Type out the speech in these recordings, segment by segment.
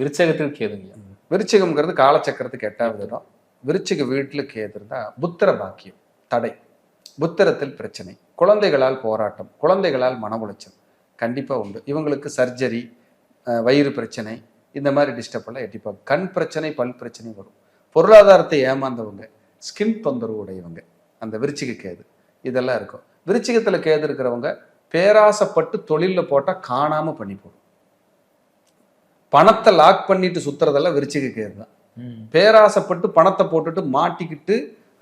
விருச்சகத்துக்கு கேதுங்க விருச்சிகம்ங்கிறது காலச்சக்கரத்துக்கு எட்டாவது இடம். விருச்சிக வீட்டில் கேது இருந்தால் புத்திர பாக்கியம் தடை. புத்திரத்தில் பிரச்சனை. குழந்தைகளால் போராட்டம் குழந்தைகளால் மன உளைச்சல் கண்டிப்பாக உண்டு. இவங்களுக்கு சர்ஜரி வயிறு பிரச்சனை இந்த மாதிரி டிஸ்டர்ப் எல்லாம் எட்டிப்பாங்க. கண் பிரச்சனை பல் பிரச்சனை வரும். பொருளாதாரத்தை ஏமாந்தவங்க ஸ்கின் தொந்தரவு உடையவங்க அந்த விருச்சிக கேது. இதெல்லாம் இருக்கும். விருச்சிகத்தில் கேது இருக்கிறவங்க பேராசைப்பட்டு தொழிலில் போட்டால் காணாமல் பண்ணி போடும். பணத்தை லாக் பண்ணிட்டு சுத்துறதெல்லாம் விருச்சிக கேது தான். பேராசைப்பட்டு பணத்தை போட்டுட்டு மாட்டிக்கிட்டு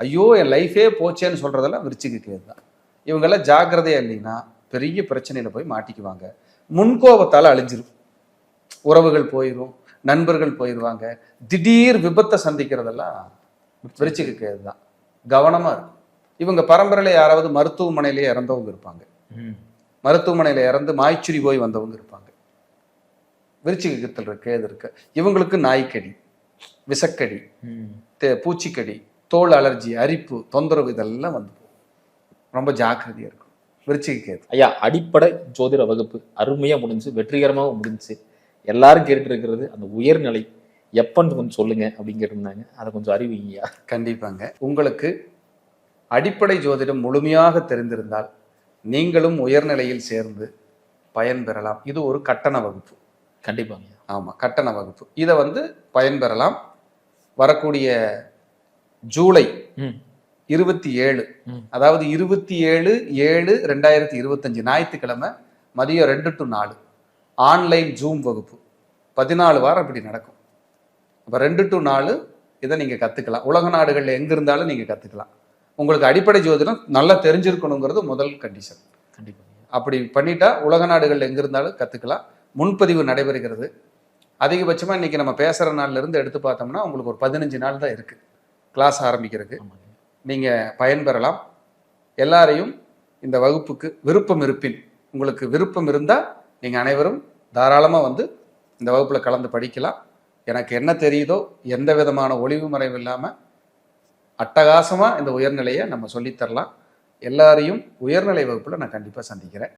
ஐயோ என் லைஃபே போச்சேன்னு சொல்றதெல்லாம் விருச்சிக கேது தான் இவங்கெல்லாம் ஜாக்கிரதையா இல்லைன்னா பெரிய பிரச்சனையில போய் மாட்டிக்குவாங்க. முன்கோபத்தால் அழிஞ்சிரும். உறவுகள் போயிடும் நண்பர்கள் போயிடுவாங்க திடீர் விபத்தை சந்திக்கிறதெல்லாம் விருச்சிக கேது தான் கவனமா இருக்கும். இவங்க பரம்பரையில யாராவது மருத்துவமனையிலேயே இறந்தவங்க இருப்பாங்க. மருத்துவமனையில இறந்து மாய்ச்சுரி போய் வந்தவங்க இருப்பாங்க. விருச்சிகத்தில் இருக்க கேது இருக்கு இவங்களுக்கு நாய்க்கடி விசக்கடி பூச்சிக்கடி தோல் அலர்ஜி அரிப்பு தொந்தரவு இதெல்லாம் வந்து. ரொம்ப ஜாக்கிரதையா இருக்கும் விருச்சிக கேது. ஐயா அடிப்படை ஜோதிட வகுப்பு அருமையா முடிஞ்சு வெற்றிகரமாக முடிஞ்சுச்சு எல்லாரும் கேட்டுட்டு இருக்கிறது அந்த உயர்நிலை எப்பன்னு கொஞ்சம் சொல்லுங்க அப்படின்னு கேட்டிருந்தாங்க அதை கொஞ்சம் அறிவிங்கய்யா கண்டிப்பாங்க. உங்களுக்கு அடிப்படை ஜோதிடம் முழுமையாக தெரிந்திருந்தால் நீங்களும் உயர்நிலையில் சேர்ந்து பயன்பெறலாம் இது ஒரு கட்டண வகுப்பு. கண்டிப்பாங்க. ஆமா கட்டண வகுப்பு. இதை வந்து பயன்பெறலாம். வரக்கூடிய ஜூலை. இருபத்தி ஏழு. அதாவது இருபத்தி ஏழு ஏழு ரெண்டாயிரத்தி இருபத்தஞ்சு ஞாயிற்றுக்கிழமை மதியம் ரெண்டு டு நாலு. ஆன்லைன் ஜூம் வகுப்பு. பதினாலு வாரம் இப்படி நடக்கும். அப்போ ரெண்டு டு நாலு இதை நீங்கள் கற்றுக்கலாம் உலக நாடுகளில் எங்கே இருந்தாலும் நீங்கள் கற்றுக்கலாம் உங்களுக்கு அடிப்படை ஜோதிடம் நல்லா தெரிஞ்சிருக்கணுங்கிறது முதல் கண்டிஷன் கண்டிப்பாங்க. அப்படி பண்ணிட்டா உலக நாடுகளில் எங்கே இருந்தாலும் கற்றுக்கலாம் முன்பதிவு நடைபெறுகிறது. அதிகபட்சமாக இன்னைக்கு நம்ம பேசுகிற நாள்ல இருந்து எடுத்து பார்த்தோம்னா உங்களுக்கு ஒரு பதினஞ்சு நாள் தான் இருக்குது கிளாஸ் ஆரம்பிக்கிறதுக்கு. நீங்கள் பயன்பெறலாம். எல்லாரையும் இந்த வகுப்புக்கு விருப்பம் இருப்பின் உங்களுக்கு விருப்பம் இருந்தால் நீங்கள் அனைவரும் தாராளமாக வந்து இந்த வகுப்பில் கலந்து படிக்கலாம். எனக்கு என்ன தெரியுதோ எந்த விதமான ஒளிவு மறைவு இல்லாமல் அட்டகாசமாக இந்த உயர்நிலையை நம்ம சொல்லித்தரலாம் எல்லாரையும் உயர்நிலை வகுப்பில் நான் கண்டிப்பாக சந்திக்கிறேன்.